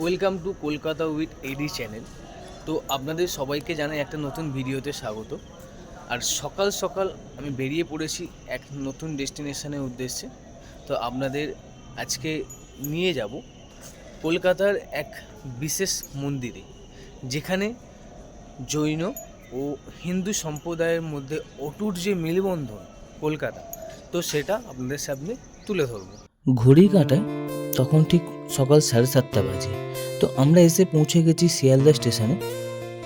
Welcome to Kolkata with AD channel. তো আপনাদের সবাইকে জানাই একটা নতুন ভিডিওতে স্বাগত। আর সকাল সকাল আমি বেরিয়ে পড়েছি এক নতুন ডেস্টিনেশনের উদ্দেশ্যে। তো আপনাদের আজকে নিয়ে যাব কলকাতার এক বিশেষ মন্দিরে, যেখানে জৈন ও হিন্দু সম্প্রদায়ের মধ্যে অটুট যে মেলবন্ধন কলকাতা, তো সেটা আপনাদের সামনে তুলে ধরবো। ঘড়ি কাঁটায় তখন ঠিক সকাল সাড়ে সাতটা বাজে। তো আমরা এসে পৌঁছে গেছি শিয়ালদা স্টেশনে।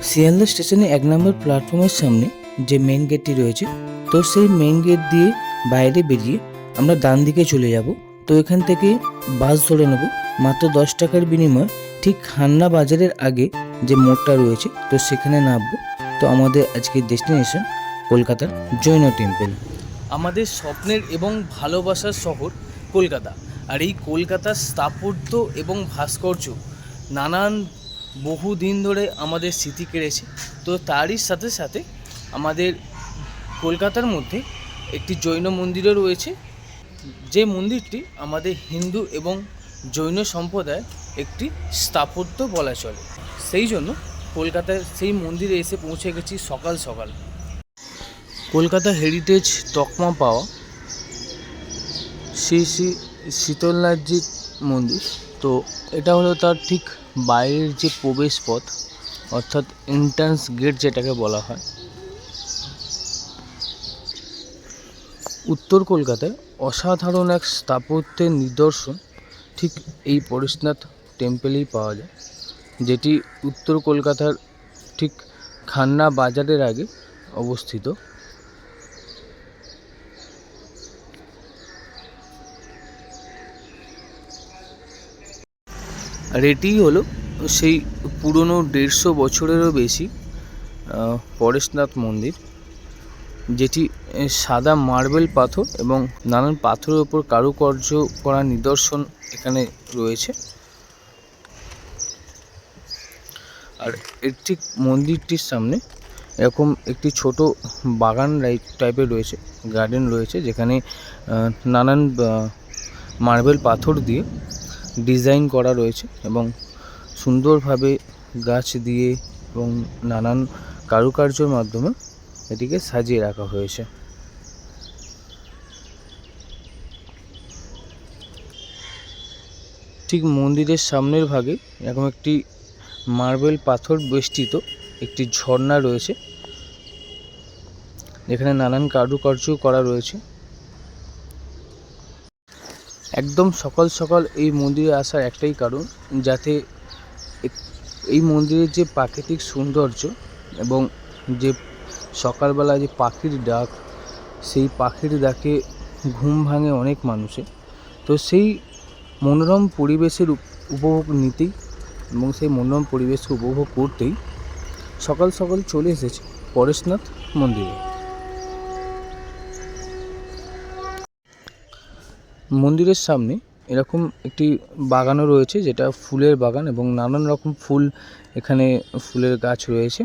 শিয়ালদা স্টেশনে এক নম্বর প্ল্যাটফর্মের সামনে যে মেন গেটটি রয়েছে, তো সেই মেন গেট দিয়ে বাইরে বেরিয়ে আমরা ডান দিকে চলে যাব। তো এখান থেকে বাস ধরে নেব, মাত্র দশ টাকার বিনিময়ে। ঠিক খান্না বাজারের আগে যে মোড়টা রয়েছে, তো সেখানে নামবো। তো আমাদের আজকের ডেস্টিনেশন কলকাতার জৈন টেম্পল আমাদের স্বপ্নের এবং ভালোবাসার শহর কলকাতা। আর এই কলকাতার স্থাপত্য এবং ভাস্কর্য নানান বহু দিন ধরে আমাদের স্মৃতি কেড়েছে। তো তারই সাথে সাথে আমাদের কলকাতার মধ্যে একটি জৈন মন্দিরও রয়েছে। যে মন্দিরটি আমাদের হিন্দু এবং জৈন সম্প্রদায়ের একটি স্থাপত্য বলা চলে। সেই জন্য কলকাতায় সেই মন্দিরে এসে পৌঁছে গেছি সকাল সকাল। কলকাতা হেরিটেজ তকমা পাওয়া শ্রী শ্রী শীতলনাথজির মন্দির। তো এটা হলো তার ঠিক বাইরের যে প্রবেশ পথ অর্থাৎ এন্ট্রান্স গেট যেটাকে বলা হয়, উত্তর কলকাতায় অসাধারণ এক স্থাপত্যের নিদর্শন ঠিক এই পরেশনাথ টেম্পেলেই পাওয়া যায়, যেটি উত্তর কলকাতার ঠিক খান্না বাজারের আগে অবস্থিত। আর এটিই হলো সেই পুরনো দেড়শো বছরেরও বেশি পরেশনাথ মন্দির, যেটি সাদা মার্বেল পাথর এবং নানান পাথরের ওপর কারুকার্য করা নিদর্শন এখানে রয়েছে। আর এর ঠিক মন্দিরটির সামনে এরকম একটি ছোট বাগান টাইপের রয়েছে, গার্ডেন রয়েছে, যেখানে নানান মার্বেল পাথর দিয়ে ডিজাইন করা রয়েছে এবং সুন্দরভাবে গাছ দিয়ে এবং নানান কারুকার্যের মাধ্যমে এটিকে সাজিয়ে রাখা হয়েছে। ঠিক মন্দিরের সামনের ভাগে এরকম একটি মার্বেল পাথর বেষ্টিত একটি ঝর্ণা রয়েছে। যেখানে নানান কারুকার্য করা রয়েছে। একদম সকাল সকাল এই মন্দিরে আসার একটাই কারণ, যাতে এই মন্দিরের যে প্রাকৃতিক সৌন্দর্য এবং যে সকালবেলা যে পাখির ডাক, সেই পাখির ডাকে ঘুম ভাঙে অনেক মানুষের। তো সেই মনোরম পরিবেশের উপভোগ নিতেই এবং সেই মনোরম পরিবেশকে উপভোগ করতেই সকাল সকাল চলে এসেছে পরেশনাথ মন্দিরে। মন্দিরের সামনে এরকম একটি বাগানও রয়েছে যেটা ফুলের বাগান এবং নানান রকম ফুল এখানে ফুলের গাছ রয়েছে।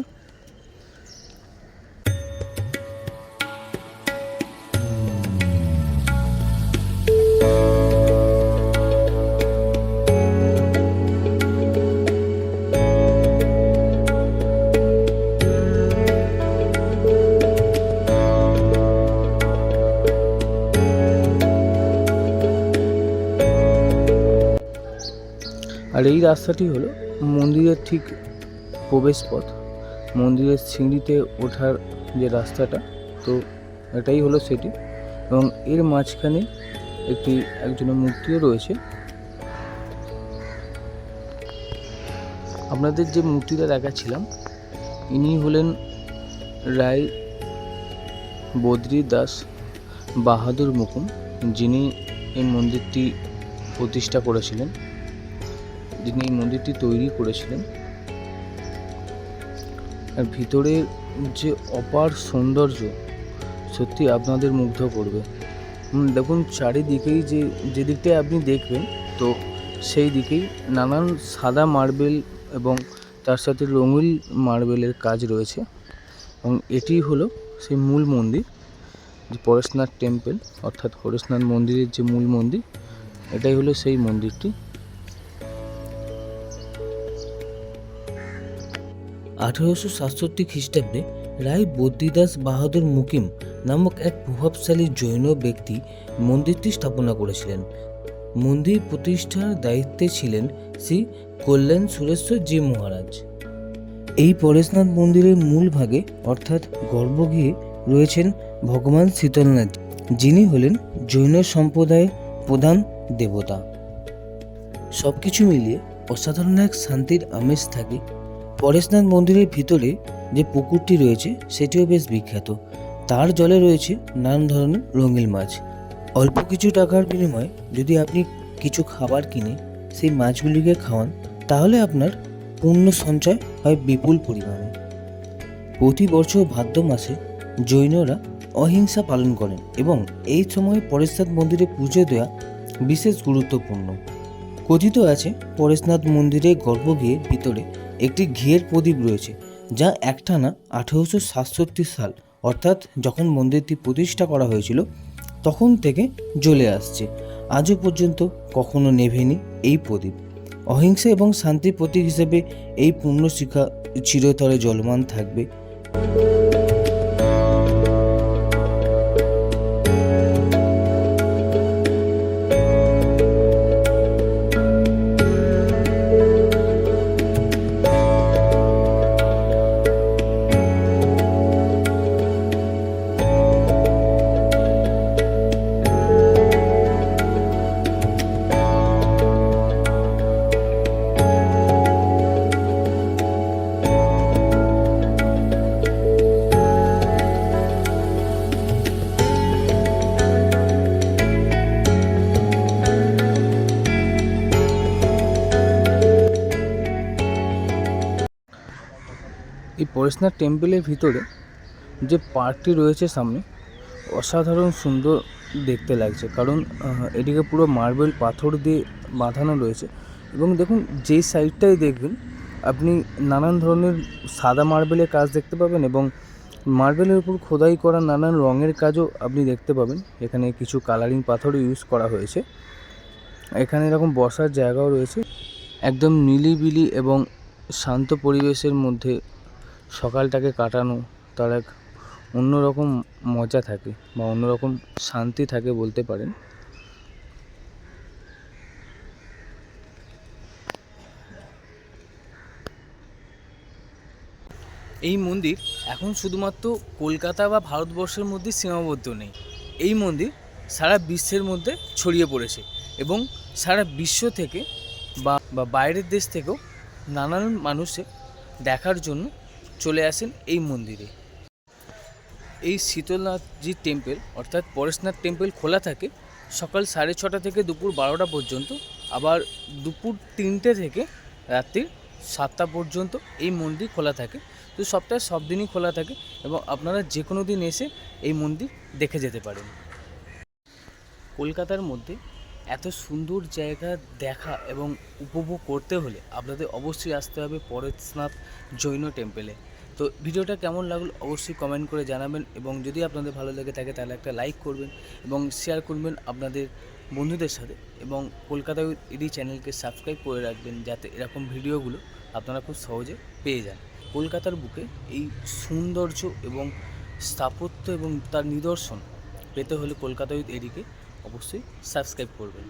আর এই রাস্তাটি হলো মন্দিরের ঠিক প্রবেশ পথ মন্দিরের সিঁড়িতে ওঠার যে রাস্তাটা, তো এটাই হলো সেটি। এবং এর মাঝখানে একটি, একজনের মূর্তিও রয়েছে। আপনাদের যে মূর্তিটা দেখাচ্ছিলাম, ইনি হলেন রায় বদ্রী দাস বাহাদুর মুকুম, যিনি এই মন্দিরটি প্রতিষ্ঠা করেছিলেন। যিনি এই মন্দিরটি তৈরি করেছিলেন, আর ভিতরের যে অপার সৌন্দর্য সত্যি আপনাদের মুগ্ধ করবে। দেখুন, চারিদিকেই যে যে দিকটায় আপনি দেখবেন, তো সেই দিকেই নানান সাদা মার্বেল এবং তার সাথে রঙিন মার্বেলের কাজ রয়েছে। এবং এটি হলো সেই মূল মন্দির, যে পরেশনাথ টেম্পল, অর্থাৎ পরেশনাথ মন্দিরের যে মূল মন্দির, এটাই হলো সেই মন্দিরটি। আঠারোশো সাতষট্টি খ্রিস্টাব্দে রায় বদ্রীদাস বাহাদুর মুকিম নামক এক প্রভাবশালী জৈন ব্যক্তি মন্দিরটি স্থাপনা করেছিলেন। মন্দির প্রতিষ্ঠার দায়িত্বে ছিলেন শ্রী কল্যাণ সুরেশ্বর জি মহারাজ। এই পরেশনাথ মন্দিরের মূল ভাগে, অর্থাৎ গর্ভগৃহে, রয়েছেন ভগবান শীতলনাথ যিনি হলেন জৈন সম্প্রদায়ের প্রধান দেবতা। সব কিছু মিলিয়ে অসাধারণ এক শান্তির আমেজ থাকে পরেশনাথ মন্দিরের ভিতরে যে পুকুরটি রয়েছে, সেটিও বেশ বিখ্যাত। তার জলে রয়েছে নানান ধরনের রঙিন মাছ। অল্প কিছু টাকার বিনিময়ে যদি আপনি কিছু খাবার কিনে সেই মাছগুলিকে খাওয়ান, তাহলে আপনার পুণ্য সঞ্চয় হয় বিপুল পরিমাণে। প্রতি বছর ভাদ্র মাসে জৈনরা অহিংসা পালন করেন এবং এই সময়ে পরেশনাথ মন্দিরে পুজো দেওয়া বিশেষ গুরুত্বপূর্ণ। কথিত আছে, পরেশনাথ মন্দিরে মন্দিরের গিয়ে ভিতরে একটি ঘিয়ের প্রদীপ রয়েছে, যা একটানা আঠেরোশো সাতষট্টি সাল, অর্থাৎ যখন মন্দিরটি প্রতিষ্ঠা করা হয়েছিল, তখন থেকে জ্বলে আসছে। আজও পর্যন্ত কখনো নেভেনি এই প্রদীপ। অহিংসা এবং শান্তির প্রতীক হিসেবে এই পূর্ণ শিখা চিরতরে জলমান থাকবে। এই পরেশনাথ টেম্পলের ভিতরে যে পার্কটি রয়েছে সামনে, অসাধারণ সুন্দর দেখতে লাগছে। কারণ এদিকে পুরো মার্বেল পাথর দিয়ে বাঁধানো রয়েছে। এবং দেখুন, যেই সাইডটাই দেখবেন, আপনি নানান ধরনের সাদা মার্বেলের কাজ দেখতে পাবেন এবং মার্বেলের উপর খোদাই করা নানান রঙের কাজও আপনি দেখতে পাবেন। এখানে কিছু কালারিং পাথরও ইউজ করা হয়েছে। এখানে এরকম বসার জায়গাও রয়েছে। একদম নিলিবিলি এবং শান্ত পরিবেশের মধ্যে সকালটাকে কাটানো তার এক অন্যরকম মজা থাকে বা অন্যরকম শান্তি থাকে বলতে পারেন। এই মন্দির এখন শুধুমাত্র কলকাতা বা ভারতবর্ষের মধ্যে সীমাবদ্ধ নেই। এই মন্দির সারা বিশ্বের মধ্যে ছড়িয়ে পড়েছে এবং সারা বিশ্ব থেকে বা বাইরের দেশ থেকেও নানান মানুষে দেখার জন্য চলে আসেন এই মন্দিরে। এই শীতলনাথজি টেম্পল, অর্থাৎ পরেশনাথ টেম্পল খোলা থাকে সকাল সাড়ে ছটা থেকে দুপুর বারোটা পর্যন্ত, আবার দুপুর তিনটে থেকে রাত্রি সাতটা পর্যন্ত এই মন্দির খোলা থাকে। তো সপ্তাহে সব দিনই খোলা থাকে এবং আপনারা যে কোনো দিন এসে এই মন্দির দেখে যেতে পারেন। কলকাতার মধ্যে এত সুন্দর জায়গা দেখা এবং উপভোগ করতে হলে আপনাদের অবশ্যই আসতে হবে পরেশনাথ জৈন টেম্পেলে। তো ভিডিওটা কেমন লাগল অবশ্যই কমেন্ট করে জানাবেন এবং যদি আপনাদের ভালো লেগে থাকে তাহলে একটা লাইক করবেন এবং শেয়ার করবেন আপনাদের বন্ধুদের সাথে এবং কলকাতা এডি চ্যানেলকে সাবস্ক্রাইব করে রাখবেন যাতে এরকম ভিডিওগুলো আপনারা খুব সহজে পেয়ে যান। কলকাতার বুকে এই সৌন্দর্য এবং স্থাপত্য এবং তার নিদর্শন পেতে হলে কলকাতা উইথ এডিকে অবশ্যই সাবস্ক্রাইব করবেন।